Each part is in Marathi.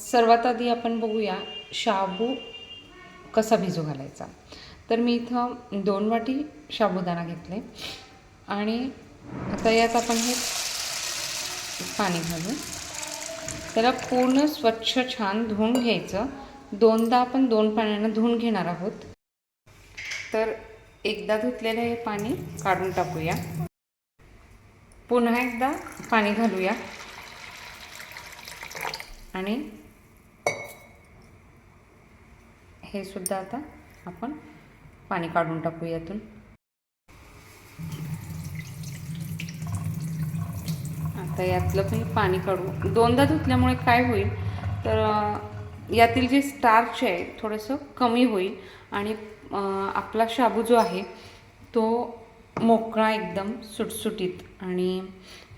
सर्वात आधी आपण बघूया शाबू कसा भिजू घालायचा. तर मी इथं दोन वाटी साबुदाणा घेतले. आणि आता यात आपण हे पाणी घालू. त्याला पूर्ण स्वच्छ छान धुवून घ्यायचं. दोनदा आपण दोन पाण्यानं धुवून घेणार आहोत. तर एकदा धुतलेलं हे पाणी काढून टाकूया. पुन्हा एकदा पाणी घालूया. आणि हे सुद्धा आता आपण पाणी काढून टाकू यातून. आता यातलं पण पाणी काढू. दोनदा धुतल्यामुळे काय होईल? तर यातील जे स्टार्च आहे थोडंसं कमी होईल आणि आपला शाबू जो आहे तो मोकळा एकदम सुटसुटीत आणि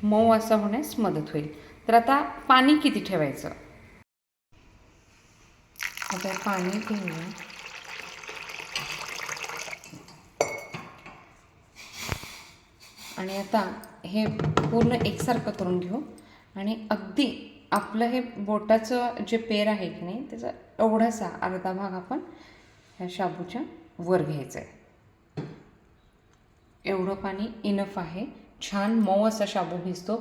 मऊ असा होण्यास मदत होईल. तर आता पाणी किती ठेवायचं? आता पाणी घेऊया आणि आता हे पूर्ण एकसारखं करून घेऊ. आणि अगदी आपलं हे बोटाचं जे पेर आहे की नाही त्याचा एवढासा अर्धा भाग आपण ह्या शाबूच्या वर घ्यायचा आहे. एवढं पाणी इनफ आहे. छान मऊ असा शाबू भिजतो.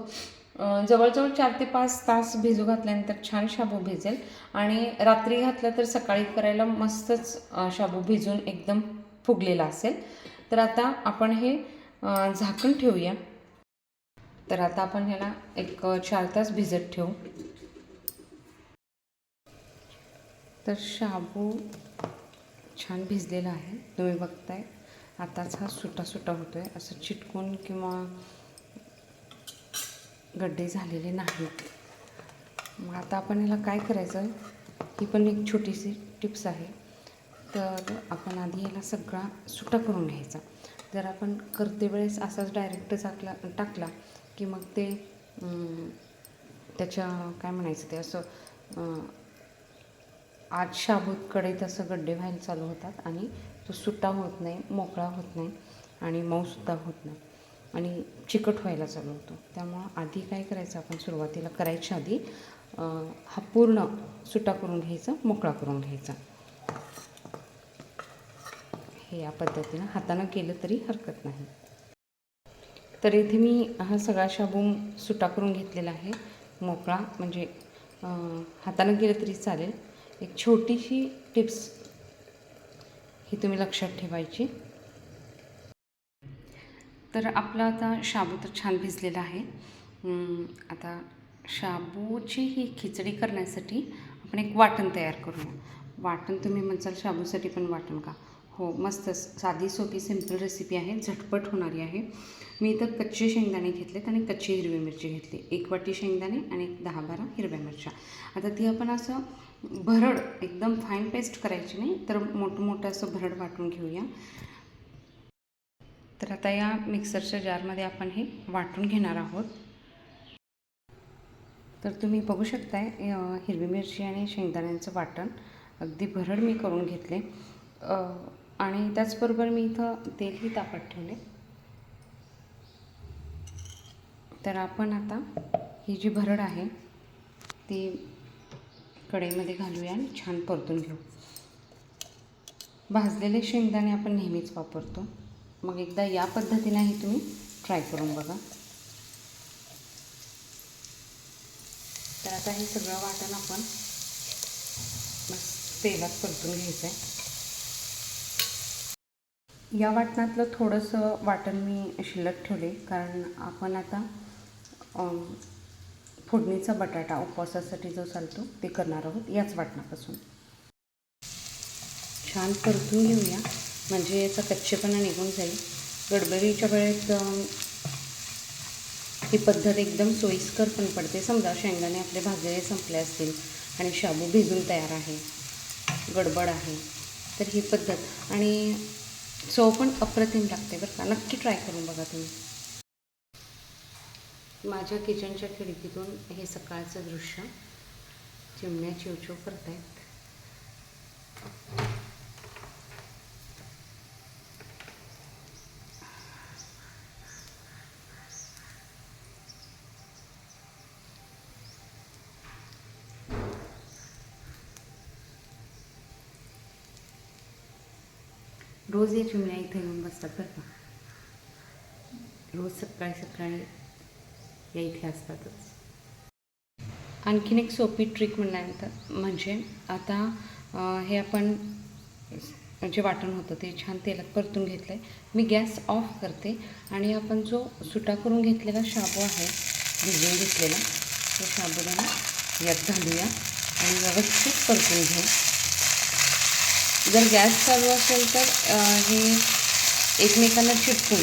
जवळजवळ चार ते पाच तास भिजू घातल्यानंतर छान शाबू भिजेल. आणि रात्री घातलं तर सकाळी करायला मस्तच शाबू भिजून एकदम फुगलेला असेल. तर आता आपण हे झाकण ठेवूया. तर आता आपण ह्याला एक चार तास भिजत ठेवू. तर शाबू छान भिजलेला आहे. तुम्ही बघताय. आताच हा सुटा सुटा होतो आहे असं चिटकून किंवा गड्डे झालेले नाहीत. मग आता आपण याला काय करायचं? ही पण एक छोटीशी टिप्स आहे. तर आपण आधी याला सगळा सुटा करून घ्यायचा. जर आपण करते वेळेस असाच डायरेक्ट टाकला टाकला की मग ते त्याच्या काय म्हणायचं ते असं आज शाबूत तसं गड्डे व्हायला चालू होतात आणि तो सुट्टा होत नाही मोकळा होत नाही आणि मऊसुद्धा होत नाही. आणि चिकट व्हायला चालू होतो त्यामुळं आधी काय करायचं आपण सुरुवातीला करायच्या आधी हा पूर्ण सुटा करून घ्यायचा मोकळा करून घ्यायचा. हे या पद्धतीनं हातानं केलं तरी हरकत नाही. तर इथे मी हा सगळा शाबूम सुटा करून घेतलेला आहे. मोकळा म्हणजे हातानं केलं तरी चालेल. एक छोटीशी टिप्स ही तुम्ही लक्षात ठेवायची. तर आपला आता शाबू तर छान भिजलेला आहे. आता शाबूची ही खिचडी करण्यासाठी आपण एक वाटण तयार करूया. वाटण तुम्ही म्हणसाल शाबूसाठी पण वाटण का? हो मस्तच साधी सोपी सिंपल रेसिपी आहे झटपट होणारी आहे. मी इथं कच्चे शेंगदाणे घेतलेत आणि कच्ची हिरवी मिरची घेतली. एक वाटी शेंगदाणे आणि एक दहा बारा हिरव्या मिरच्या. आता ती आपण असं भरड एकदम फाईन पेस्ट करायची नाही तर मोठं मोठं असं भरड वाटून घेऊया. तर आता या मिक्सरच्या जारमध्ये आपण हे वाटून घेणार आहोत. तर तुम्ही बघू शकताय हिरवी मिरची आणि शेंगदाण्यांचं वाटण अगदी भरड मी करून घेतले. आणि त्याचबरोबर मी इथं तेलही तापत ठेवले. तर आपण आता ही जी भरड आहे ती कढईमध्ये घालूया आणि छान परतून घेऊ. भाजलेले शेंगदाणे आपण नेहमीच वापरतो. मग एकदा या पद्धतीनेही तुम्ही ट्राय करून बघा. तर आता हे सगळं वाटण आपण तेलात परतून घ्यायचं आहे या वाटणातलं थोडंसं वाटण मी शिल्लक ठेवले कारण आपण आता फोडणीचा बटाटा उपवासासाठी जो चालतो ते करणार आहोत याच वाटणापासून. छान परतून घेऊया. म्हणजे याचा कच्चेपणा निघून जाईल. गडबडीच्या वेळेत ही पद्धत एकदम सोयीस्कर पण पडते. समजा शेंगाने आपले भाजलेले संपले असतील आणि शाबू भिजून तयार आहे गडबड आहे तर ही पद्धत. आणि चव पण अप्रतिम लागते बरं का. नक्की ट्राय करून बघा तुम्ही. माझ्या किचनच्या खिडकीतून हे सकाळचं दृश्य चिमण्या चिवचिव करतायत. रोज या चिमण्या इथे येऊन बसतात बरं का. रोज सकाळी सकाळी या इथे असतातच. आणखीन एक सोपी ट्रिक म्हणल्यानंतर म्हणजे आता हे आपण जे वाटण होतं ते छान तेलात परतून घेतलं आहे मी गॅस ऑफ करते आणि आपण जो सुटा करून घेतलेला शाबू आहे भिजवून घेतलेला तो शाबूला यात घालूया आणि व्यवस्थित परतून घेऊ. जर गॅस चालू असेल तर हे एकमेकांना चिटकून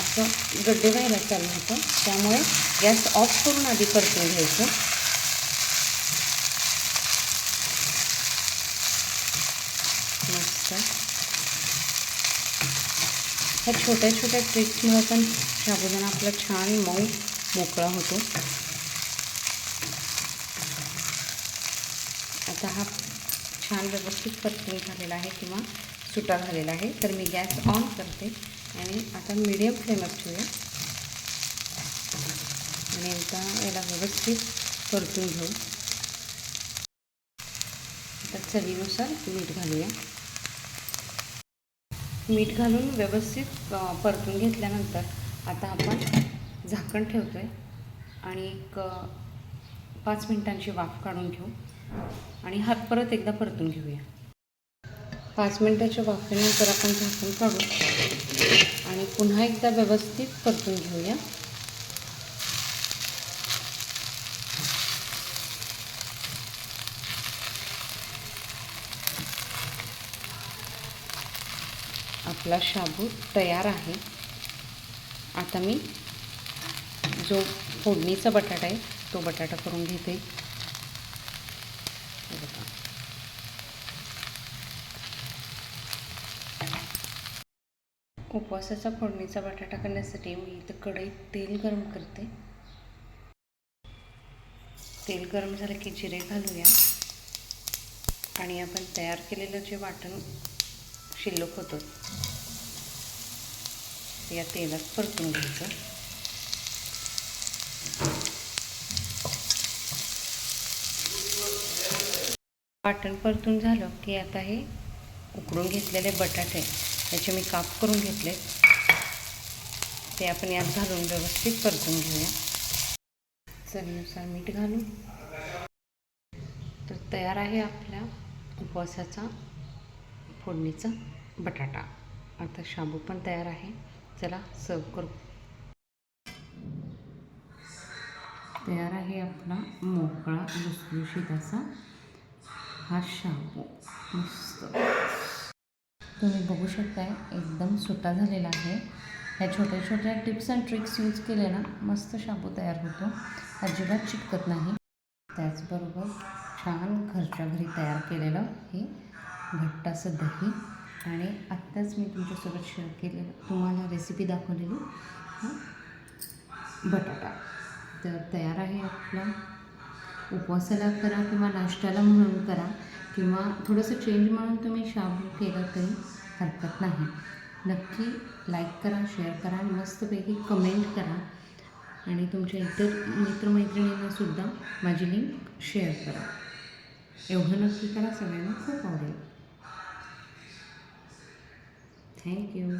असं गड्डे व्हायला चालू होतं. त्यामुळे गॅस ऑफ करून आधी परतून घ्यायचं. मस्त. ह्या छोट्या छोट्या ट्रिक्समुळे पण साबुदाणा आपला छान मऊ मोकळा होतो. आता हा छान व्यवस्थित परतून झालेला आहे किंवा सुटा झालेला आहे. तर मी गॅस ऑन करते आणि आता मीडियम फ्लेमवर ठेवूया. आणि एकदा याला व्यवस्थित परतून घेऊ. आता चवीनुसार मीठ घालूया. मीठ घालून व्यवस्थित परतून घेतल्यानंतर आता आपण झाकण ठेवतो आहे आणि एक पाच मिनिटांची वाफ काढून घेऊ. आणि हात परत एकदा परतून घेऊया. पाच मिनटाच्या वाफेनंतर आपण झाकून काढू. आणि पुन्हा एकदा व्यवस्थित परतून घेऊया. आपला शाबू तयार आहे. आता मी जो फोडणीचा बटाटा आहे तो बटाटा करून घेते हे बघा. उपवासाचा फोडणीचा बटाटा करण्यासाठी मी इथं कढईत तेल गरम करते. तेल गरम झालं की जिरे घालूया. आणि आपण तयार केलेलं जे वाटण शिल्लक होतं ते या तेलात परतून घ्यायचं. वाटण परतून झालं की आता हे उकडून घेतलेले बटाटे त्याचे मी काप करून घेतले. ते आपण यात घालून व्यवस्थित परतून घेऊया. चवीनुसार मीठ घालून. तर तयार आहे आपल्या उपवासाचा फोडणीचा बटाटा. आता शाबू पण तयार आहे. चला सर्व करू. तयार आहे आपला मोकळा लुसलुशीत असा हा शाबू. मस्त. तुम्ही बघू शकताय एकदम सुटा झालेला आहे. ह्या छोट्या छोट्या टिप्स अँड ट्रिक्स यूज केले ना मस्त शाबू तयार होतो. अजिबात चिटकत नाही. त्याचबरोबर छान घरच्या घरी तयार केलेलं हे घट्ट दही. आणि आत्ताच मी तुमच्यासोबत शेअर केलेलं तुम्हाला रेसिपी दाखवलेली बटाटा. तर तयार आहे आपला. उपवासाला करा किंवा नाश्त्याला म्हणून करा. किंवा थोडंसं चेंज म्हणून तुम्ही शाबू केलं तरी हरकत नाही. नक्की लाईक करा शेअर करा आणि मस्तपैकी कमेंट करा. आणि तुमच्या इतर मित्रमैत्रिणींनासुद्धा माझी लिंक शेअर करा. एवढं नक्की करा सगळ्यांना खूप आवडेल. थँक्यू